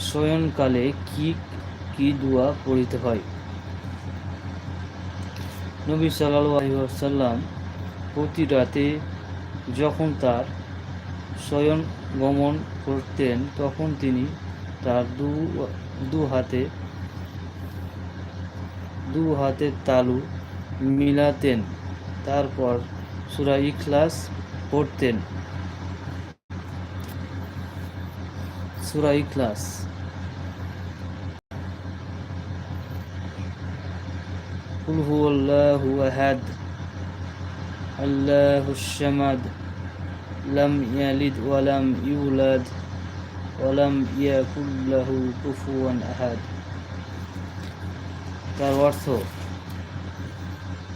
শয়নকালে কি কি দোয়া পড়িতে হয়? নবী সাল্লাম প্রতি রাতে যখন তার শয়ন গমন করতেন, তখন তিনি তার দু দু হাতে, দু হাতের তালু মিলাতেন। তারপর সুরা ইখলাস পড়তেন। সুরা ইখলাস قل هو الله أحد الله الشمد لم يلد ولم يولد ولم يكن له كفوا أحد তার অর্থ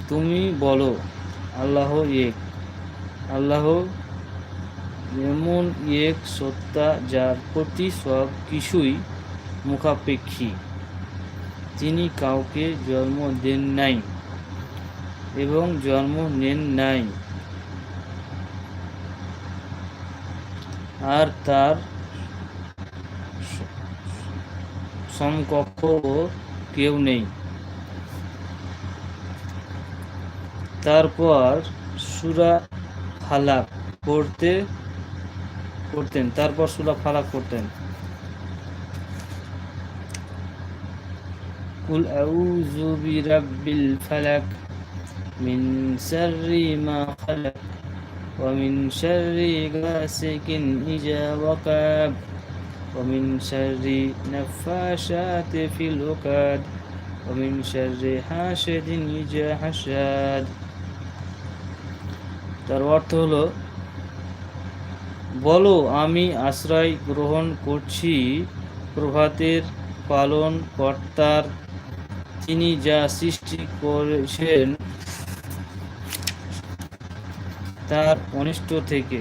তুমি বলো আল্লাহ এক আল্লাহ এমন এক সত্তা যার প্রতি সব কিছুই মুখাপেক্ষী। তিনি কাউকে জন্ম দেন নাই এবং জন্ম নেন নাই। আর তার সমকক্ষ কেউ নেই। তারপর সুরা ফালাক পড়তে করতেন, তারপর সুলা ফালাক করতেন। কুল আউযু বিরাব্বিল ফালাক মিন শাররি মা খালাক ওয়া মিন শাররি গাসিকিন ইজা ওয়াকাব ওয়া মিন শাররি নাফাশাতি ফিল উকাদ ওয়া মিন শাররি হাসিদিন ইজা হাসাদ তার অর্থ হলো বলো, আমি আশ্রয় গ্রহণ করছি প্রভাতের পালন কর্তার। তিনি যা সৃষ্টি করেছেন তার অনিষ্ট থেকে,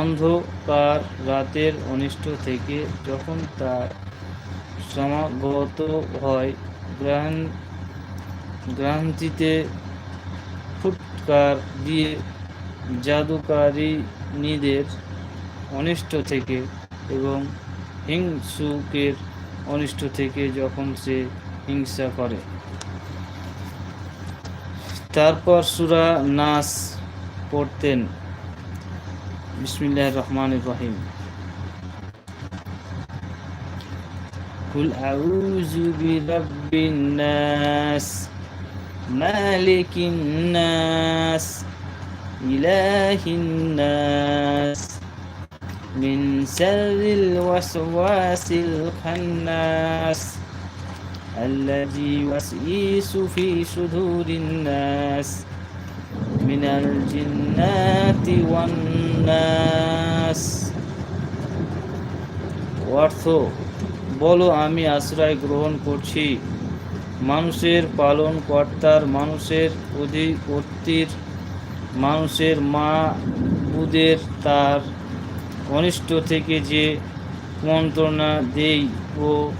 অন্ধকার রাতের অনিষ্ট থেকে যখন তার সমাগত হয় গ্রান গ্রান্তিতে ফুটকার দিয়ে জাদুকারিনীদের অনিষ্ট থেকে এবং হিংসুকের অনিষ্ট থেকে যখন সে হিংসা করে। তারপর সুরা নাস পড়তেন। বিসমিল্লাহ রহমান রহিম। কুল আউযু বিরাব্বিন নাস, মালিকিন নাস। ইলাহিন নাস من شر الوسواس الخناس الذي يوسوس في صدور الناس من الجنات والناس অর্থ বলো আমি আশ্রয় গ্রহণ করছি মানুষের পালন কর্তার মানুষের অধিপতির মানুষের মা বুদের তার অনিষ্ট থেকে যে কুমন্ত্রণা দেই ও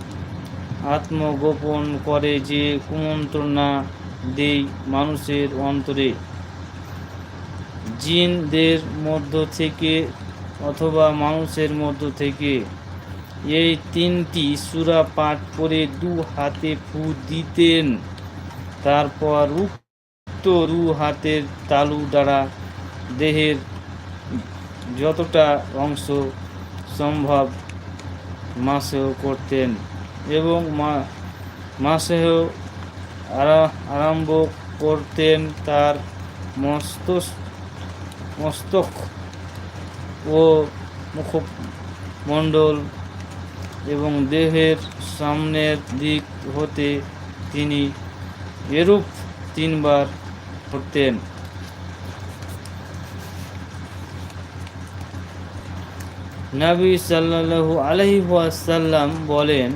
আত্মগোপন করে যে কুমন্ত্রণা দেই মানুষের অন্তরে। জিনদের মধ্য থেকে অথবা মানুষের মধ্য থেকে এই তিনটি সুরা পাঠ করে দু হাতে ফু দিতেন। তারপর উক্ত দু হাতের তালু দ্বারা দেহের যতটা অংশ সম্ভব মাসেও করতেন এবং মাসেহ আরম্ভ করতেন তার মস্তিষ্ক মস্তক ও মুখমণ্ডল এবং দেহের সামনের দিক হতে তিনি এরূপ তিনবার করতেন। নবী সাল্লাল্লাহু আলাইহি ওয়াসাল্লাম বলেন,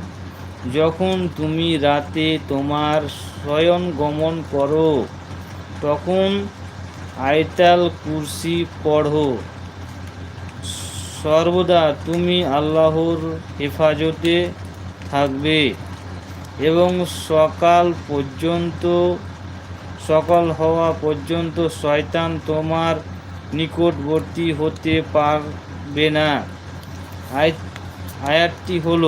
যখন তুমি রাতে তোমার শয়ন গমন করো, তখন আয়তাল কুরসি পড়ো। সর্বদা তুমি আল্লাহর হেফাজতে থাকবে এবং সকাল পর্যন্ত সকল হওয়া পর্যন্ত শয়তান তোমার নিকটবর্তী হতে পারবে না। আয়াতটি হল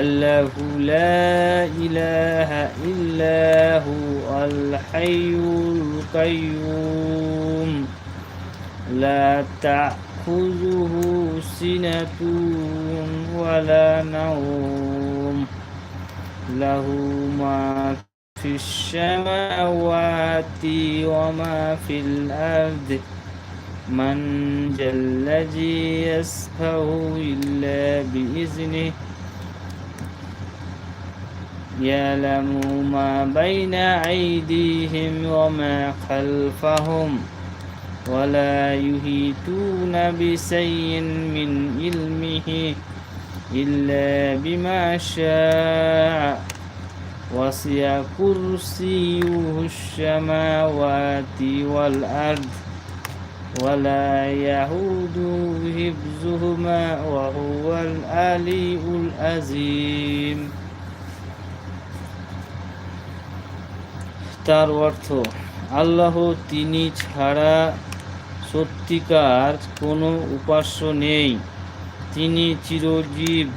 আল্লাহ কাইয়ুম। লা তা تأخذه سنة ولا نوم. له ما في السماوات وما في الأرض. من ذا الذي يسفه إلا بإذنه. يعلم ما بين أيديهم وما خلفهم. ولا يهيتون بشيء من علمه إلا بما شاء وسع كرسيه السماوات والأرض ولا يهود حفظهما وهو العلي العظيم তার অর্থ আল্লাহ তিনি ছাড়া সত্যিকার কোনো উপাস্য নেই। তিনি চিরজীব,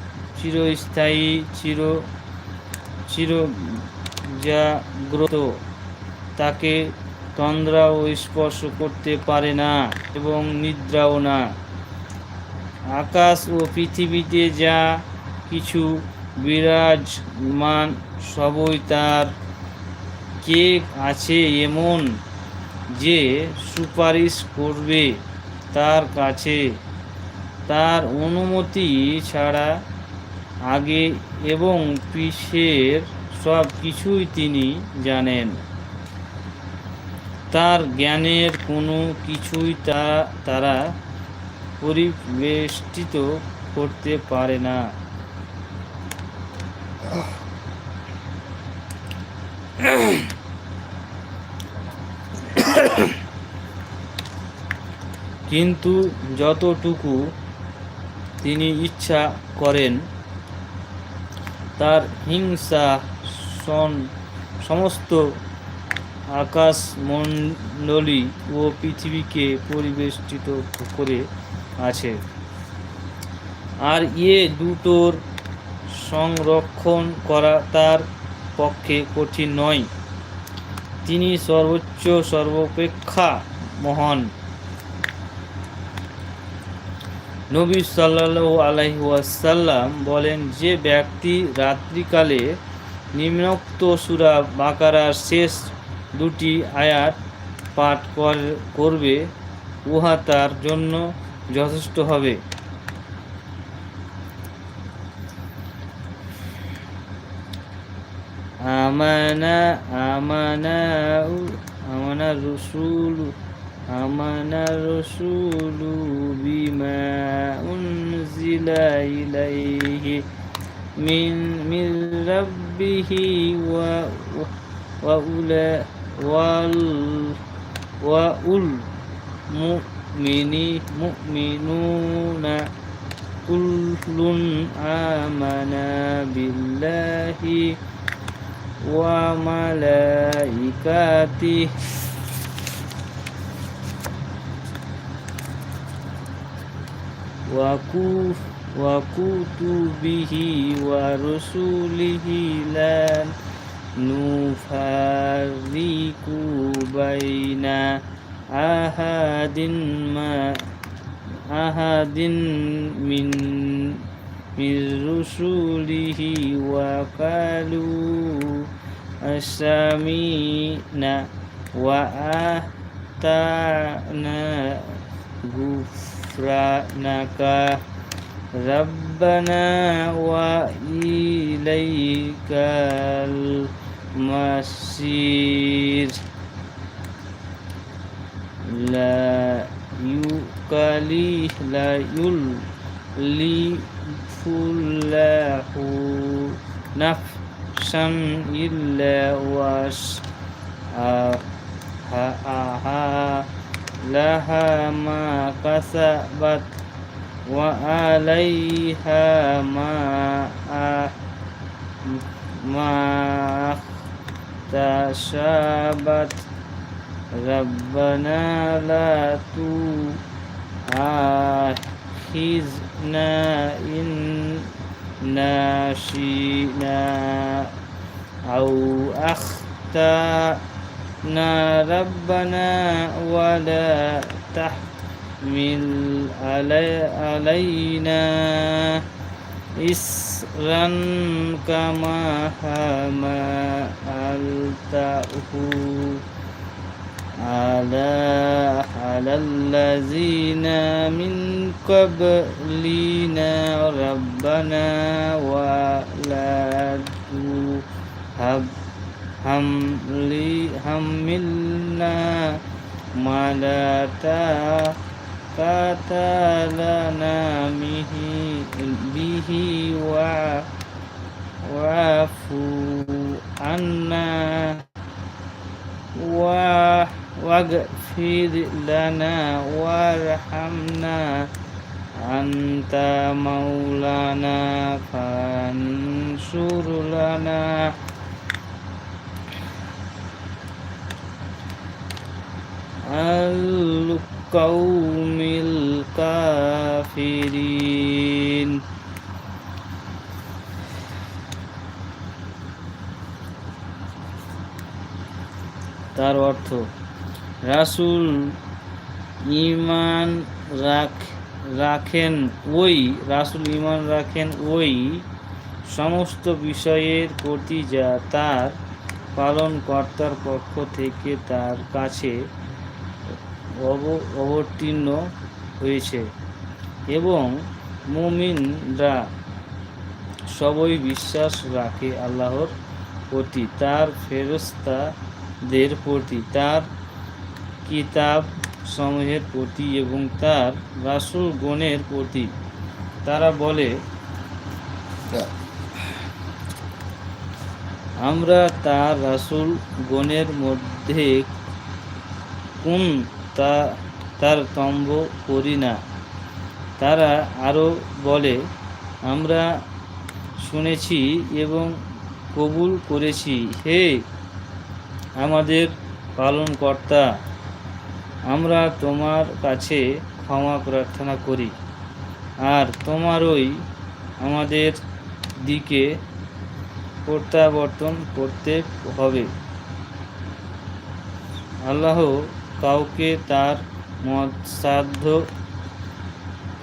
চিরস্থায়ী, চির চির জাগ্রত তাকে তন্দ্রাও স্পর্শ করতে পারে না এবং নিদ্রাও না। আকাশ ও পৃথিবীতে যা কিছু বিরাজমান, সবই তার। কে আছে এমন? যে সুপারিশ করবে তার কাছে। তার অনুমতি ছাড়া আগে এবং পিছের সব কিছুই তিনি জানেন। তার জ্ঞানের কোনো কিছুই তা, তারা পরিবেষ্টিত করতে পারে না। কিন্তু যতটুকু তিনি ইচ্ছা করেন, তার হিংসা সন সমস্ত আকাশ মণ্ডলী ও পৃথিবীকে পরিবেষ্টিত করে আছে। আর এ দুটোর সংরক্ষণ করা তার পক্ষে কঠিন নয়। তিনি সর্বোচ্চ, সর্বাপেক্ষা মহান। নবী সাল্লাল্লাহু আলাইহি ওয়াসাল্লাম বলেন, যে ব্যক্তি রাত্রিকালে নিম্নোক্ত সুরা বাকারার শেষ দুটি আয়াত পাঠ কর- করবে, উহা তার জন্য যথেষ্ট হবে। আমানা আমানা আমানা রসুল আমানা রসুলু বিমা উনজিলা ইলাইহি মিন মিন রাব্বিহি ওয়া ওয়া উলা ওয়াল ওয়া উল মুমিনি মুমিনুনা কুল্লুন আমানা বিল্লাহি ওয়া মালাইকাতিহি وكتبه ورسله لا نفرق بين أحد ما أحد من من رسله وقالوا سمعنا وأطعنا غفرانك ربنا وإليك المصير. لا يكلف لا يكلف الله نفسا إلا وسعها. لها ما كسبت وعليها ما ما شابت ربنا لا تؤاخذنا إن ناشئنا أو أخطأنا. ربنا ولا تحمل علي علينا إسرا كما حملته على على الذين من قبلنا ربنا ولا حملي حملنا ما لا طاقة لنا به واعف عنا. واغفر لنا وارحمنا. أنت مولانا فانصر لنا. القوم الكافرين তার অর্থ রাসূল ঈমান রাখ রাখেন ওই রাসূল ঈমান রাখেন ওই সমস্ত বিষয়ের প্রতি যা তার পালনকর্তার পক্ষ থেকে তার কাছে অব- অবতীর্ণ হয়েছে এবং মুমিনরা সবই বিশ্বাস রাখে আল্লাহর প্রতি, তার ফেরস্তাদের প্রতি, তার কিতাব সমূহের প্রতি এবং তার রাসূল গণের প্রতি। তারা বলে, আমরা তার রাসূল গণের মধ্যে কোন তা, তার তম্ব করি না। তারা আরও বলে, আমরা শুনেছি এবং কবুল করেছি। হে আমাদের পালনকর্তা, আমরা তোমার কাছে ক্ষমা প্রার্থনা করি। আর তোমারই আমাদের দিকে প্রত্যাবর্তন করতে হবে। আল্লাহ কাউকে তার মত সাধ্য,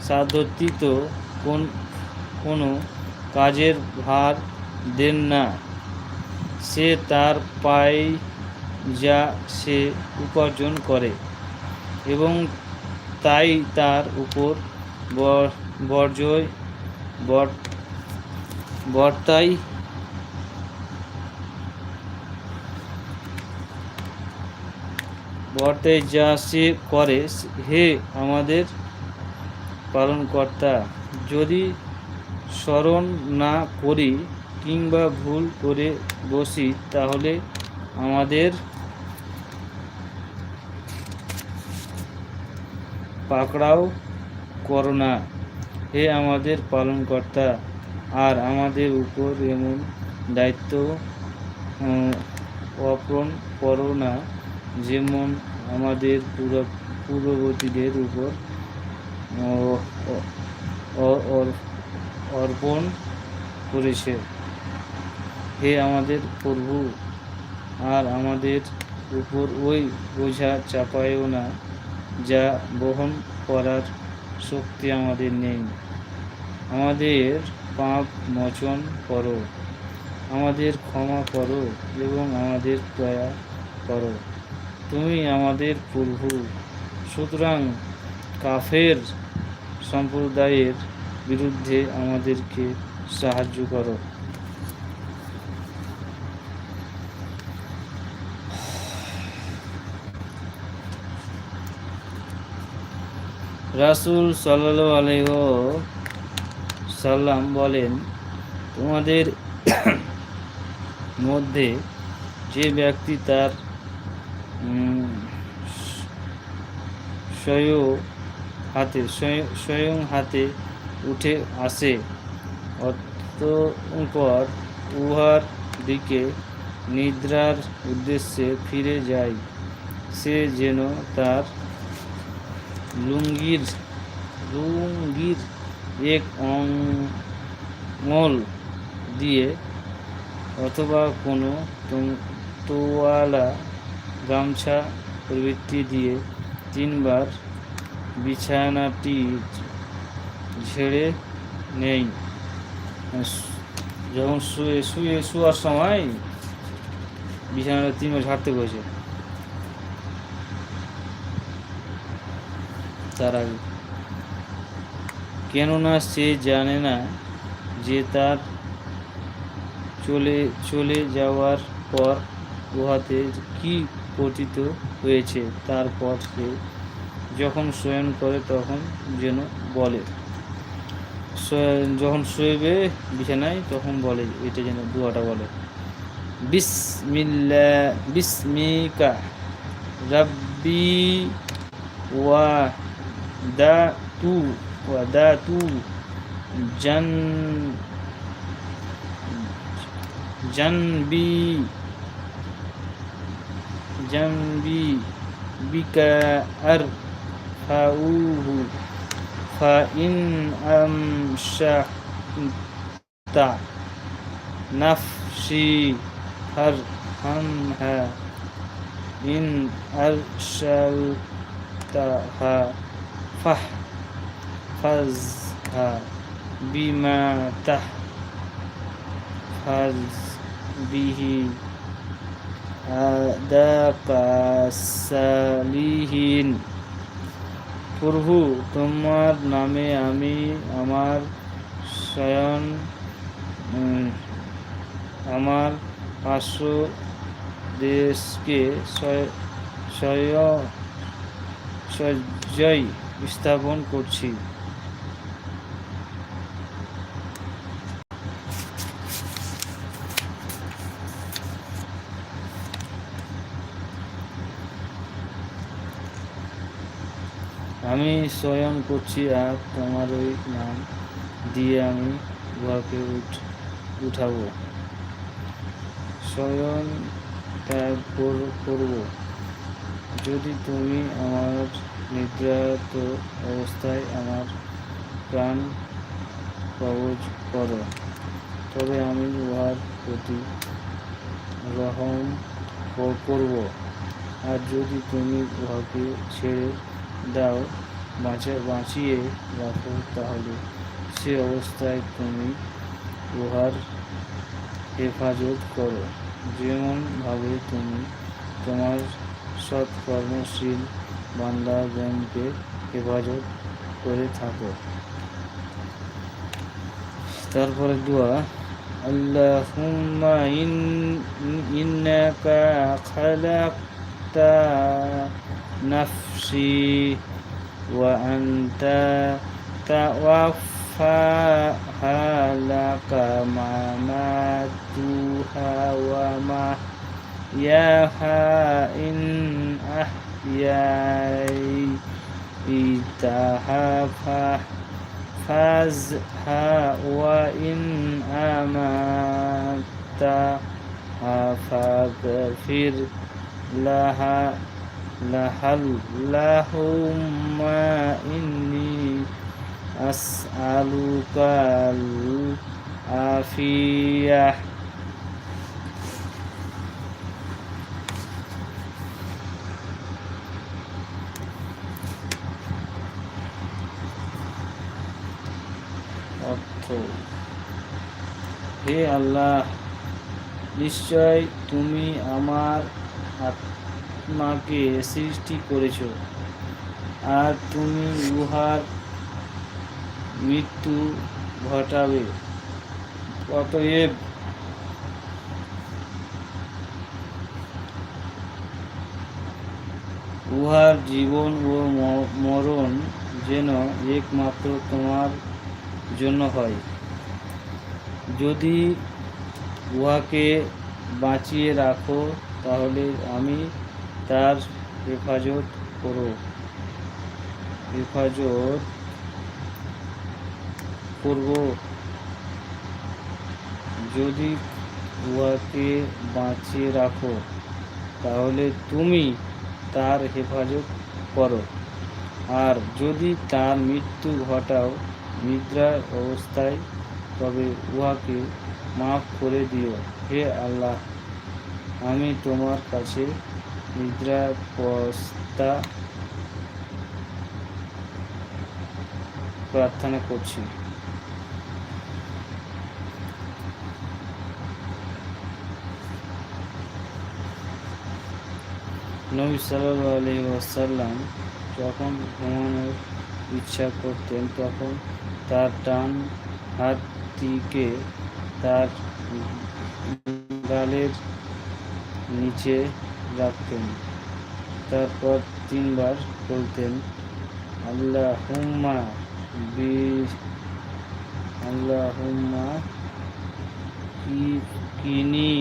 সাধ্যতীত কোন, কোনো কাজের ভার দেন না। সে তার পায় যা সে উপার্জন করে এবং তাই তার উপর বর্জয়, বর- বর্তায় বর্তে যা সে করে, হে আমাদের পালনকর্তা, যদি স্মরণ না করি কিংবা ভুল করে বসি, তাহলে আমাদের পাকড়াও করো না। হে আমাদের পালনকর্তা, আর আমাদের উপর এমন দায়িত্ব অর্পণ করো না, যেমন আমাদের পূর্ব পূর্ববর্তীদের উপর অর্পণ করেছে। হে আমাদের প্রভু, আর আমাদের উপর ওই বোঝা চাপায়ও না, যা বহন করার শক্তি আমাদের নেই। আমাদের পাপ মোচন করো, আমাদের ক্ষমা করো এবং আমাদের দয়া করো। তুমি আমাদের প্রভু। সুতরাং কাফের সম্প্রদায়ের বিরুদ্ধে আমাদেরকে সাহায্য করো। রাসূল সাল্লাল্লাহু আলাইহি সাল্লাম বলেন, তোমাদের মধ্যে যে ব্যক্তি তার স্বয়ং হাতে, স্বয়ং- হাতে উঠে আসে। অতঃপর উহার দিকে নিদ্রার উদ্দেশ্যে ফিরে যায়। সে যেন তার লুঙ্গির লুঙ্গির এক অঙ্গল দিয়ে অথবা কোনো তোয়ালা গামছা প্রবৃত্তি দিয়ে তিনবার বিছানাটি ঝেড়ে নেই। যখন শুয়ে শুয়ে শোয়ার সময় বিছানাটা তিনবার ঝাড়তে বসে। তার আগে। কেননা সে জানে না যে তার চলে চলে যাওয়ার পর উহাতে কি পতিত হয়েছে। তারপর সে যখন শয়ন করে তখন যেন বলে। যখন শোয়েবে বিছানায় তখন বলে, এটা যেন দুয়াটা বলে। বিসমিল্লা, বিসমিকা, রাব্বি ওয়া দা তু ওয়া দা তু জান, জানবি جنبي بك أرفعه فإن أمسكت نفسي فارحمها إن أرسلتها فاحفظها بما تحفظ به. সালিহীন। প্রভু তোমার নামে আমি আমার শয়ন আমার পার্শ্ব দেশকে স্বয় স্থাপন করছি। আমি স্বয়ং করছি আর তোমার ওই নাম দিয়ে আমি উহাকে উঠ উঠাবো। স্বয়ং ত্যাগ কর- করব। যদি তুমি আমার নিদ্রাত অবস্থায় আমার প্রাণ কবজ করো, তবে আমি উহার প্রতি রহম করব। আর যদি তুমি উহাকে ছেড়ে দাও বাঁচিয়ে রাখো তাহলে। সে অবস্থায় তুমি উহার হেফাজত করো। যেমনভাবে তুমি তোমার সৎকর্মশীল বান্দাগণকে হেফাজত করে থাকো। তারপরে দোয়া, আল্লাহুম্মা ইন, ইন্নাকা খালাকতা নাফসি। وأنت توفاها لك مماتها ومحياها إن أحييتها فازها وإن أماتها فاغفر لها اللهم إني أسألك العافية অর্থ হে আল্লাহ নিশ্চয় তুমি আমার আত্মাকে সৃষ্টি করেছ। আর তুমি উহার মৃত্যু ঘটাবে। অতএব উহার জীবন ও মরণ যেন একমাত্র তোমার জন্য হয়। যদি উহাকে বাঁচিয়ে রাখো, তাহলে আমি তার হেফাজত করো। হেফাজত করব। যদি উহাকে বাঁচিয়ে রাখো, তাহলে তুমি তার হেফাজত করো। আর যদি তার মৃত্যু ঘটাও নিদ্রার অবস্থায়, তবে উহাকে মাফ করে দিও। হে আল্লাহ, আমি তোমার কাছে নিদ্রাবস্থা প্রার্থনা করছি। নবী আলাইহি ওয়াসাল্লাম যখন ঘুমানোর ইচ্ছা করতেন, তখন তার ডান হাতটিকে তার গালের নিচে রাখতেন। তারপর তিনবার বলতেন আল্লাহ হুম্মা বি আল্লাহ হুম্মা কিনি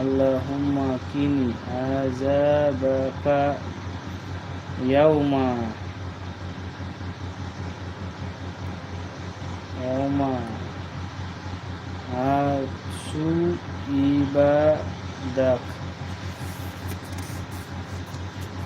আল্লাহ হুম্মা কিনি আজাবাকা ইয়াউমা ইয়াউমা আসু ইবাদাক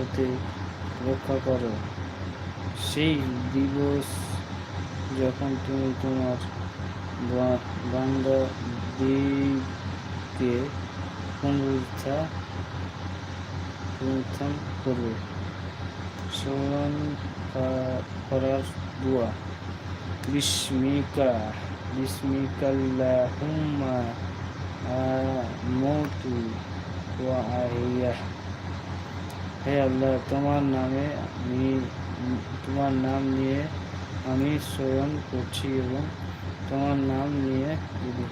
হতে রক্ষা করো। সেই দিবস যখন তুমি তোমার বা- বান্দাদিকে পুনরুত্থা পুনরুত্থান করবে। স্মরণ করার দোয়া। বিস্মিকা, বিস্মিকাল্লাহুম্মা, আমতু ওয়া আহিয়া হে আল্লাহ, তোমার নামে আমি, তোমার নাম নিয়ে আমি স্মরণ করছি এবং তোমার নাম নিয়ে যদি